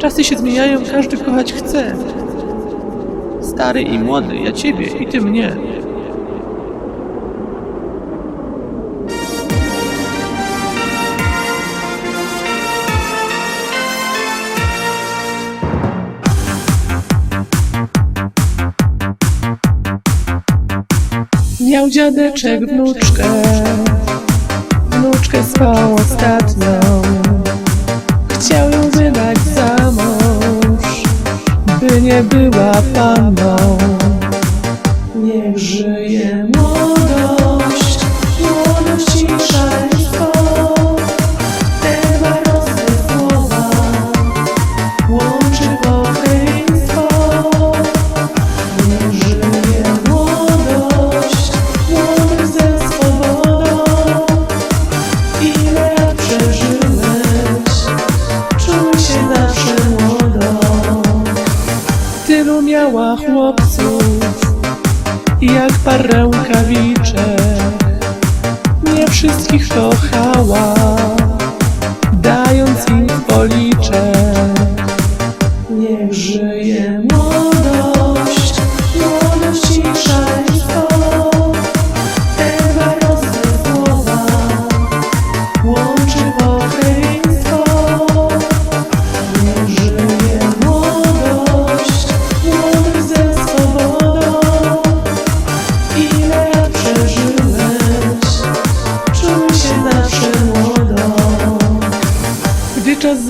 Czasy się zmieniają, każdy kochać chce. Stary i młody, ja ciebie i ty mnie. Miał dziadeczek wnuczkę, wnuczkę swą ostatnią. Tylu miała chłopców, jak par rękawiczek. Nie wszystkich kochała,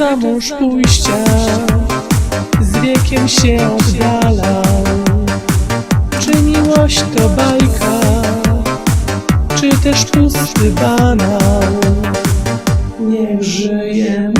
za mąż pójścia z wiekiem się oddalał. Czy miłość to bajka, czy też pusty banał? Niech żyje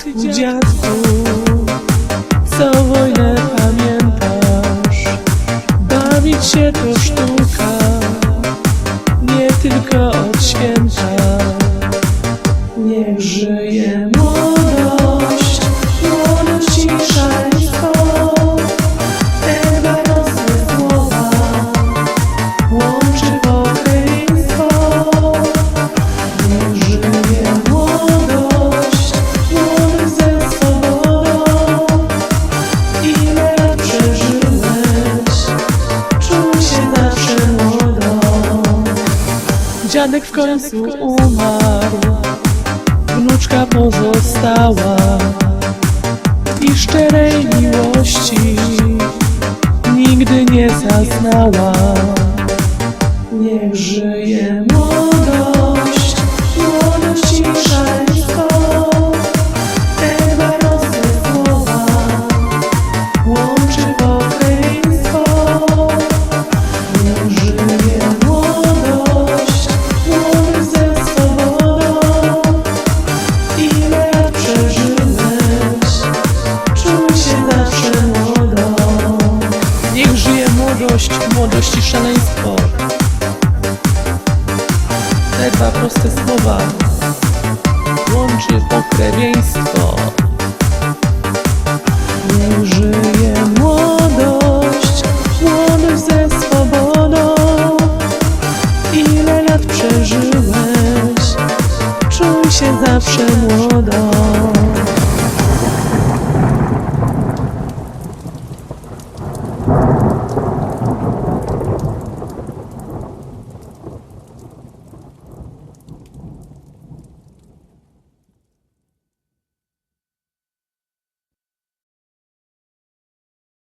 dziadku, co wojnę pamiętasz? Bawić się to sztuka, nie tylko od święta. Niech żyje Dziadek w końcu umarł, wnuczka pozostała i szczerej miłości nigdy nie zaznała. Niech żyje młodość, młodość i szaleństwo. Te dwa proste słowa łączy pokryństwo. młodości szaleństwo. Te dwa proste słowa Łączy pokrewieństwo Nie użyję